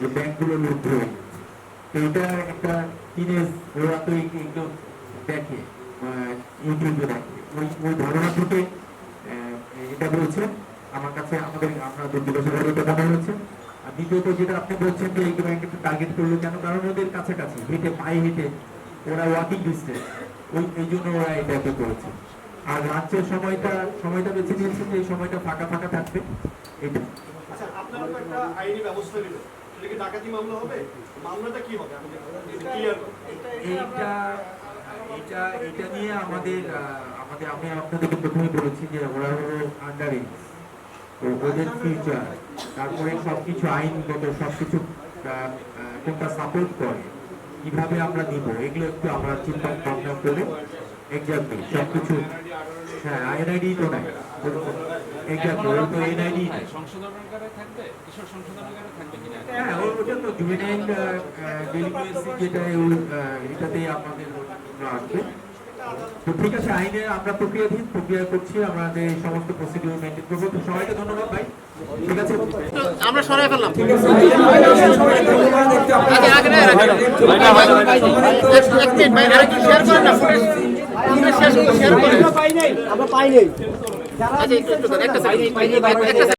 যে ব্যাংকগুলো লুট গেছে। তো এটা একটা টিনেজ ওরা তো এই- দেখে ইউটিউবে দেখে। ওই ওই ধারণা থেকে এটা বলছে, আমার কাছে আমাদের আমরা এটা মনে হয়েছে আর দ্বিতীয়ত যেটা আপনি বলছেন যে এই ব্যাংকটা টার্গেট করল কেন? কারণ ওদের কাছাকাছি, হেঁটে, পায়ে হেঁটে ওরা ওয়াকিং ডিস্টেন্স ওই এই জন্য ওরা এটাকে করেছে। আর রাজ্যের সময়টা সময়টা বেছে নিয়েছে যে এই সময়টা ফাঁকা ফাঁকা থাকবে, এটা। আচ্ছা আপনারা একটা আইনি ব্যবস্থা নেবেন সেটা কি ডাকাতি মামলা হবে? মামলাটা কি হবে? ক্লিয়ার এইটা এটা এটা নিয়ে আমাদের আমাদের আমি আপনাদেরকে প্রথমে বলেছি যে ওরা হলো আন্ডার ওদের ফিউচার তারপরে সবকিছু আইনগত সবকিছু কোনটা সাপোর্ট করে কীভাবে আমরা নিব এগুলো একটু আমরা চিন্তা ভাবনা করে এক্স্যাক্টলি সবকিছু হ্যাঁ আইএনআইডি তো নাই। এক্স্যাক্টলি ওর এনআইডি সংশোধনাগারে থাকবে কিশোর সংশোধনাগারে থাকবে কিনা হ্যাঁ ওটা তো জুভেনাইল ডেলিকুয়েন্সি যেটা এটাতেই আমাদের আসবে তো ঠিক আছে আইনে আমরা প্রক্রিয়াধীন প্রক্রিয়া করছি আমাদের সমস্ত প্রসিডিউর মেনটেন করব তো সবাইকে ধন্যবাদ ভাই ঠিক আছে আমরা সরাই ফেললাম ভাই আরেকটু শেয়ার করেন না শেয়ার করেন আমরা পাই নাই আচ্ছা একটু একটু একটা